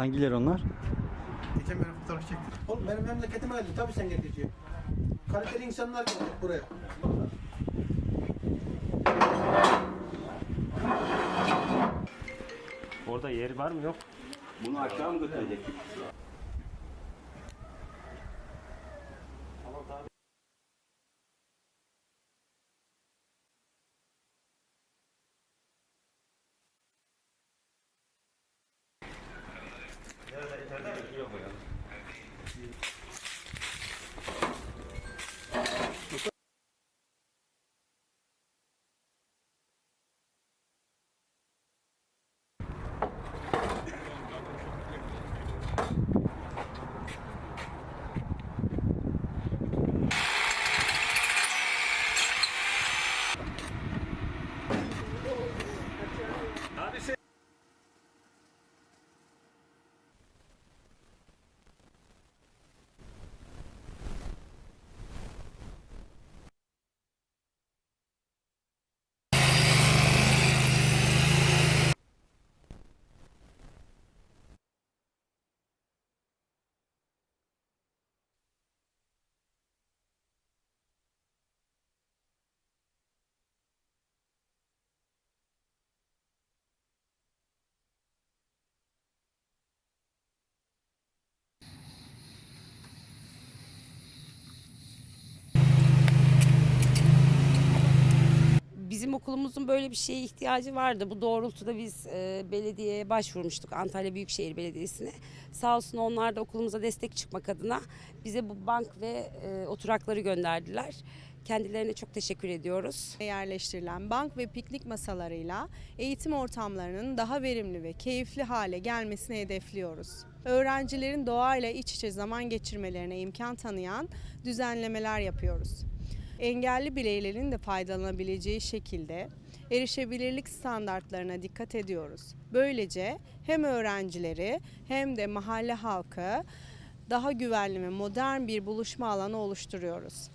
Hangileri onlar? Geçen beri fotoğraf çektim. Oğlum benim memleketim öyle. Tabii sen getirici. Kaliteli insanlar gelecek buraya. Orada yer var mı yok? Bunu aşağı mı götürecek? Okulumuzun böyle bir şeye ihtiyacı vardı. Bu doğrultuda biz e, belediyeye başvurmuştuk Antalya Büyükşehir Belediyesi'ne. Sağ olsun onlar da okulumuza destek çıkmak adına bize bu bank ve e, oturakları gönderdiler. Kendilerine çok teşekkür ediyoruz. yerleştirilen bank ve piknik masalarıyla eğitim ortamlarının daha verimli ve keyifli hale gelmesini hedefliyoruz. Öğrencilerin doğayla iç içe zaman geçirmelerine imkan tanıyan düzenlemeler yapıyoruz. Engelli bireylerin de faydalanabileceği şekilde erişebilirlik standartlarına dikkat ediyoruz. Böylece hem öğrencileri hem de mahalle halkı daha güvenli ve modern bir buluşma alanı oluşturuyoruz.